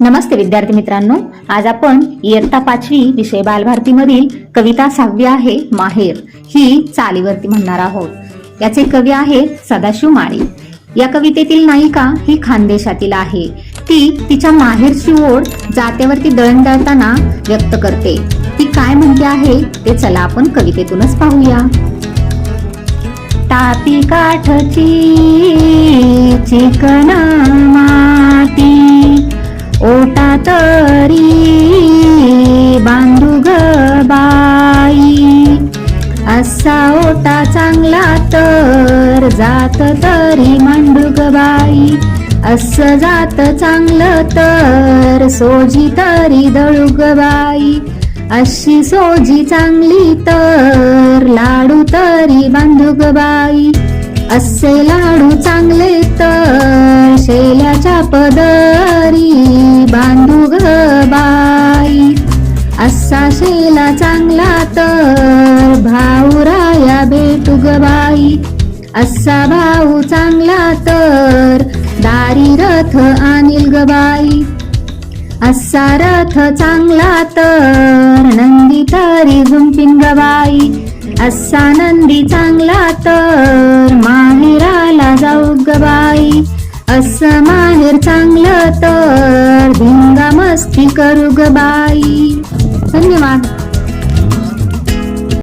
नमस्ते विद्यार्थी मित्रांनो. आज आपण इयत्ता पाचवी विषय बालभारतीमधील कविता सहावी आहे माहेर. ही चालीवरती म्हणणार आहोत. याचे कवी आहेत सदाशिव माळी. या कवितेतील नायिका ही खानदेशातील आहे. ती तिच्या माहेरची ओढ जात्यावरती दळण दळताना व्यक्त करते. ती काय म्हणते आहे ते चला आपण कवितेतूनच पाहूया. तापी काठची चिकन असा ओटा चांगला तर. जात तरी मांडू बाई असं जात चांगलं तर. सोजी तरी दळू बाई अशी सोजी चांगली तर. लाडू तरी बांधू बाई असे लाडू चांगले तर. शेल्याच्या पदरी बांधू ग बाई असा शेला चांगला तर. असा भाऊ चांगला तर. दारी रथ आणील गबाई असा रथ चांगला तर. नंदी तरी झुंपिन गबाई असा नंदी चांगला तर. माहेराला जाऊ गबाई असं माहेर चांगलं तर. भिंगा मस्ती करू ग बाई.